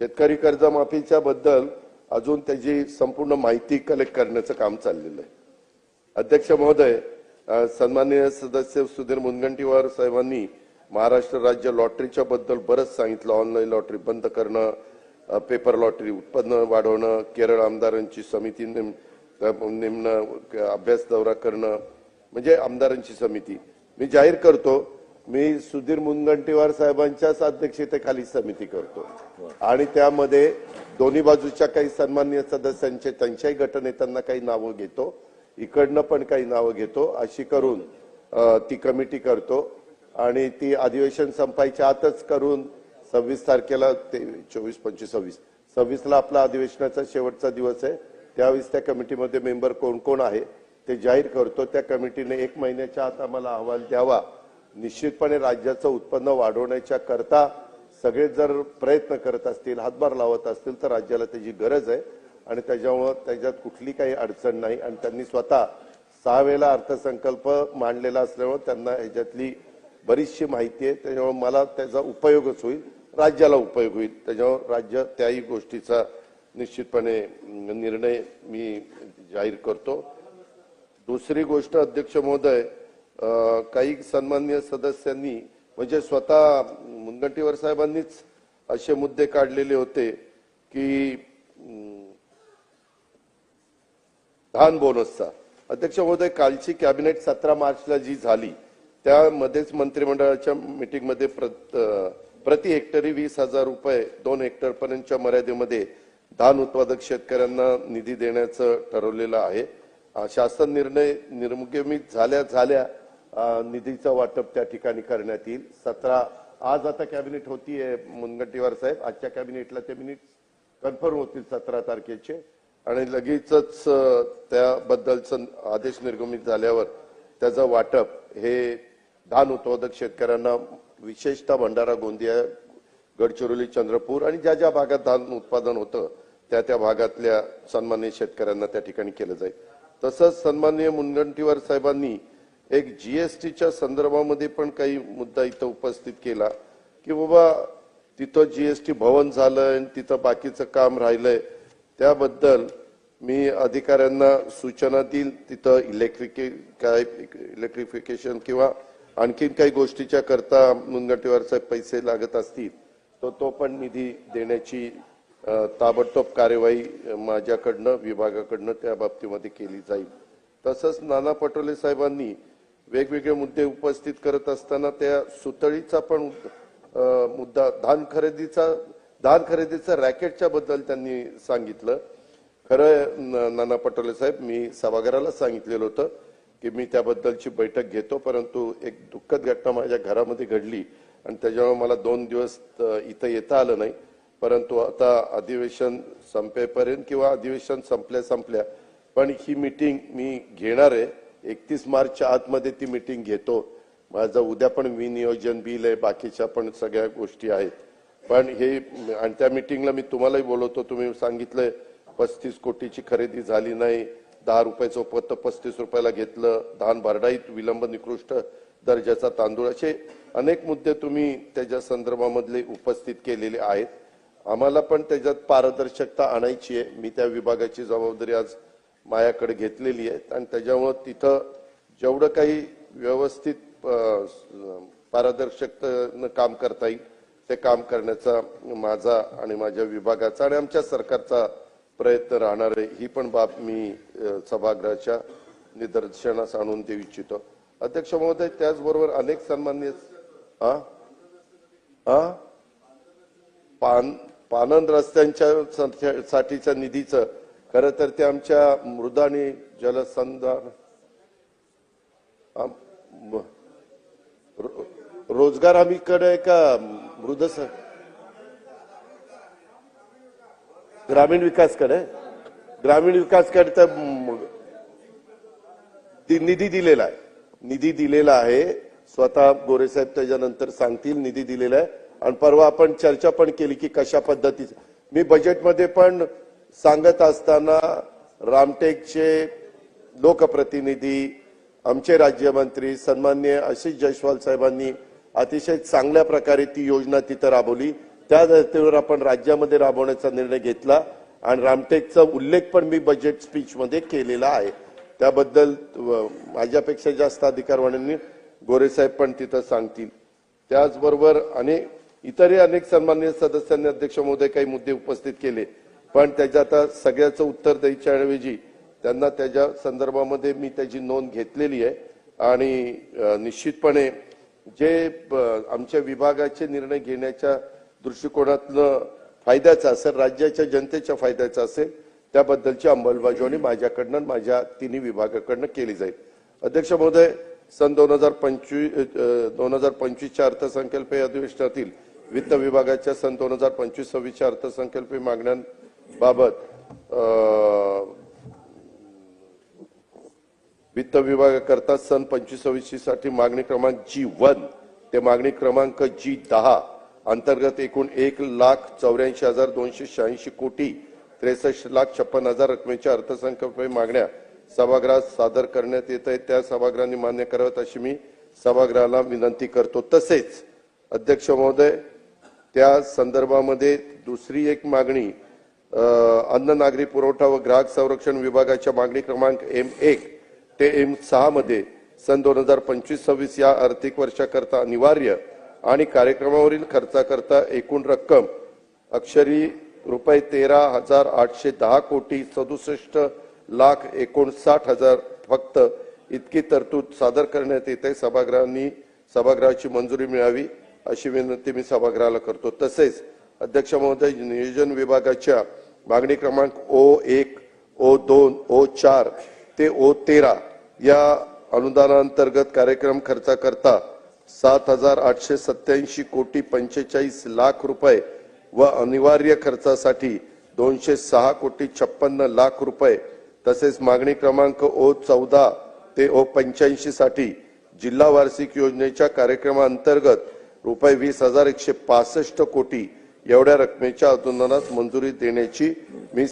शेतकरी कर्जमाफीच्या बद्दल अजून त्याची संपूर्ण माहिती कलेक्ट करण्याचं काम चाललेलं आहे. अध्यक्ष महोदय सन्माननीय सदस्य सुधीर मुनगंटीवार साहेबांनी महाराष्ट्र राज्य लॉटरीच्या बद्दल बरंच सांगितलं. ऑनलाईन लॉटरी बंद करणं पेपर लॉटरी उत्पन्न वाढवणं केरळ आमदारांची समिती नेम नेमणं अभ्यास दौरा करणं म्हणजे आमदारांची समिती. मी जाहीर करतो मी सुधीर मुनगंटीवार साहेबांच्याच अध्यक्षतेखाली समिती करतो. आणि त्यामध्ये दोन्ही बाजूच्या काही सन्मान्य सदस्यांचे त्यांच्याही गटनेत्यांना काही नावं घेतो. इकडनं पण काही नावं घेतो. अशी करून ती कमिटी करतो. आणि ती अधिवेशन संपायच्या आतच करून सव्वीस तारखेला ते चोवीस पंचवीस सव्वीस सव्वीसला आपला अधिवेशनाचा शेवटचा दिवस आहे. त्यावेळेस त्या कमिटीमध्ये मेंबर कोण कोण आहे ते जाहीर करतो. त्या कमिटीने एक महिन्याच्या आत आम्हाला अहवाल द्यावा. निश्चितपणे राज्याचं उत्पन्न वाढवण्याच्या करता सगळे जर प्रयत्न करत असतील हातभार लावत असतील तर राज्याला त्याची गरज आहे. आणि त्याच्यामुळं त्याच्यात कुठली काही अडचण नाही. आणि त्यांनी स्वतः सहा वेळेला अर्थसंकल्प मांडलेला असल्यामुळे त्यांना ह्याच्यातली बरीचशी माहिती आहे. त्याच्यामुळे मला त्याचा उपयोगच होईल. राज्याला उपयोग होईल. त्याच्यामुळे राज्य त्याही गोष्टीचा निश्चितपणे निर्णय मी जाहीर करतो. दुसरी गोष्ट अध्यक्ष महोदय काही सन्माननीय सदस्यांनी म्हणजे स्वतः मुनगंटीवार साहेबांनीच असे मुद्दे काढलेले होते की धान बोनसचा अध्यक्ष महोदय कालची कॅबिनेट सतरा मार्चला जी झाली त्यामध्येच मंत्रिमंडळाच्या मीटिंगमध्ये प्रति हेक्टरी वीस हजार रुपये दोन हेक्टरपर्यंतच्या मर्यादेमध्ये धान उत्पादक शेतकऱ्यांना निधी देण्याचं ठरवलेलं आहे. शासन निर्णय निर्गमित झाल्या झाल्या निधीचं वाटप त्या ठिकाणी करण्यात येईल. सतरा आज आता कॅबिनेट होतीये मुनगंटीवार साहेब. आजच्या कॅबिनेटला ते मिनिट कन्फर्म होतील सतरा तारखेचे. आणि लगेचच त्याबद्दलचं आदेश निर्गमित झाल्यावर त्याचं वाटप हे धान उत्पादक शेतकऱ्यांना विशेषतः भंडारा गोंदिया गडचिरोली चंद्रपूर आणि ज्या ज्या भागात धान उत्पादन होतं त्या त्या भागातल्या सन्मान्य शेतकऱ्यांना त्या ठिकाणी केलं जाईल. तसंच सन्माननीय मुनगंटीवार साहेबांनी एक जीएसटीच्या संदर्भामध्ये पण काही मुद्दा इथं उपस्थित केला की बाबा तिथं जीएसटी भवन झालंय आणि तिथं बाकीचं काम राहिलंय त्याबद्दल मी अधिकाऱ्यांना सूचना देईल. तिथं इलेक्ट्रिके काय इलेक्ट्रिफिकेशन किंवा आणखीन काही गोष्टीच्या करता मुनगंटीवार पैसे लागत असतील तर तो पण निधी देण्याची ताबडतोब कार्यवाही माझ्याकडनं विभागाकडनं त्या बाबतीमध्ये केली जाईल. तसंच नाना पटोले साहेबांनी वेगवेगळे मुद्दे उपस्थित करत असताना त्या सुतळीचा पण मुद्दा धान खरेदीचा धान खरेदीचा रॅकेटच्या बद्दल त्यांनी सांगितलं. खरं नाना पटोले साहेब मी सभागृहाला सांगितलेलं होतं की मी त्याबद्दलची बैठक घेतो परंतु एक दुःखद घटना माझ्या घरामध्ये घडली आणि त्याच्यामुळे मला दोन दिवस इथं येता आलं नाही. परंतु आता अधिवेशन संपेपर्यंत किंवा अधिवेशन संपल्या संपल्या पण ही मीटिंग मी घेणार आहे. एकतीस मार्चच्या आतमध्ये ती मीटिंग घेतो. माझं उद्या पण विनियोजन बिल आहे बाकीच्या पण सगळ्या गोष्टी आहेत. पण हे आणि त्या मिटिंगला मी तुम्हालाही बोलवतो तुम्ही सांगितलंय पस्तीस कोटीची खरेदी झाली नाही दहा रुपयाचं पत पस्तीस रुपयाला घेतलं धान भरडाईत विलंब निकृष्ट दर्जाचा तांदूळ असे अनेक मुद्दे तुम्ही त्याच्या संदर्भामधले उपस्थित केलेले आहेत. आम्हाला पण त्याच्यात पारदर्शकता आणायची आहे. मी त्या विभागाची जबाबदारी आज मायाकडे घेतलेली आहेत आणि त्याच्यामुळं तिथं जेवढं काही व्यवस्थित पारदर्शकतेनं काम करता येईल ते काम करण्याचा माझा आणि माझ्या विभागाचा आणि आमच्या सरकारचा प्रयत्न राहणार आहे. ही पण बाब मी सभागृहाच्या निदर्शनास आणून देऊ इच्छितो. अध्यक्ष महोदय त्याचबरोबर अनेक सन्मान्य पान पानन रस्त्यांच्या साठीच्या निधीचं खरं तर ते आमच्या मृदानी जलसंधार रो- रोजगार हमीकडे का मृद ग्रामीण विकासकडे ग्रामीण विकासकडे तर ती निधी दिलेला आहे. निधी दिलेला आहे. स्वतः गोरेसाहेब त्याच्यानंतर सांगतील निधी दिलेला आहे. आणि परवा आपण चर्चा पण केली की कशा पद्धतीचं. मी बजेटमध्ये पण सांगत असताना रामटेकचे लोकप्रतिनिधी आमचे राज्यमंत्री सन्मान्य आशिष जयस्वाल साहेबांनी अतिशय चांगल्या प्रकारे ती योजना तिथं राबवली. त्या धर्तीवर आपण राज्यामध्ये राबवण्याचा निर्णय घेतला आणि रामटेकचा उल्लेख पण मी बजेट स्पीचमध्ये केलेला आहे. त्याबद्दल माझ्यापेक्षा जास्त अधिकारवाण्यांनी गोरेसाहेब पण तिथं सांगतील. त्याचबरोबर अनेक इतरही अनेक सन्मान्य सदस्यांनी अध्यक्ष महोदय काही मुद्दे उपस्थित केले. पण त्याच्या आता सगळ्याचं उत्तर द्यायच्या ऐवजी त्यांना त्याच्या संदर्भामध्ये मी त्याची नोंद घेतलेली आहे. आणि निश्चितपणे जे आमच्या विभागाचे निर्णय घेण्याच्या दृष्टिकोनातनं फायद्याचा असेल राज्याच्या जनतेच्या फायद्याचा असेल त्याबद्दलची अंमलबजावणी माझ्याकडनं माझ्या तिन्ही विभागाकडनं केली जाईल. अध्यक्ष महोदय सन दोन हजार पंचवीस दोन हजार पंचवीसच्या अर्थसंकल्पीय अधिवेशनातील वित्त विभागाच्या सन दोन हजार पंचवीस सव्वीसच्या अर्थसंकल्पीय मागण्यांबाबत बाबत वित्त विभागाकरता सन पंचवीससाठी मागणी क्रमांक जी वन ते मागणी क्रमांक जी दहा अंतर्गत एकूण एक लाख चौऱ्याऐंशी हजार दोनशे शहाऐंशी कोटी त्रेसष्ट लाख छप्पन हजार रकमेच्या अर्थसंकल्पीय मागण्या सभागृहात सादर करण्यात येत आहेत. त्या सभागृहांनी मान्य कराव्यात अशी मी सभागृहाला विनंती करतो. तसेच अध्यक्ष महोदय त्या संदर्भामध्ये दुसरी एक मागणी अन्न नागरी पुरवठा व ग्राहक संरक्षण विभागाच्या मागणी क्रमांक एम एक ते एम सहा मध्ये सन दोन हजार पंचवीस सव्वीस या आर्थिक वर्षाकरता अनिवार्य आणि कार्यक्रमावरील खर्चाकरता एकूण रक्कम अक्षरी रुपये तेरा हजार आठशे दहा कोटी सदुसष्ट लाख एकोणसाठ हजार फक्त इतकी तरतूद सादर करण्यात येते. सभागृहांनी सभागृहाची मंजुरी मिळावी अशी विनंती मी सभागृहाला करतो. तसेच अध्यक्ष महोदय नियोजन विभागाच्या मागणी क्रमांक ओ एक ओ दोन ओ चार ते ओ तेरा या अनुदानांतर्गत कार्यक्रम खर्चाकरता सात हजार आठशे सत्याऐंशी कोटी पंचेचाळीस लाख रुपये व अनिवार्य खर्चासाठी दोनशे सहा कोटी छप्पन्न लाख रुपये तसेच मागणी क्रमांक ओ चौदा ते ओ पंच्याऐंशी साठी जिल्हा वार्षिक योजनेच्या कार्यक्रमाअंतर्गत रुपये वीस हजार एकशे पासष्ट कोटी एवढ्या रकमेच्या अनुदानास मंजुरी देण्याची मी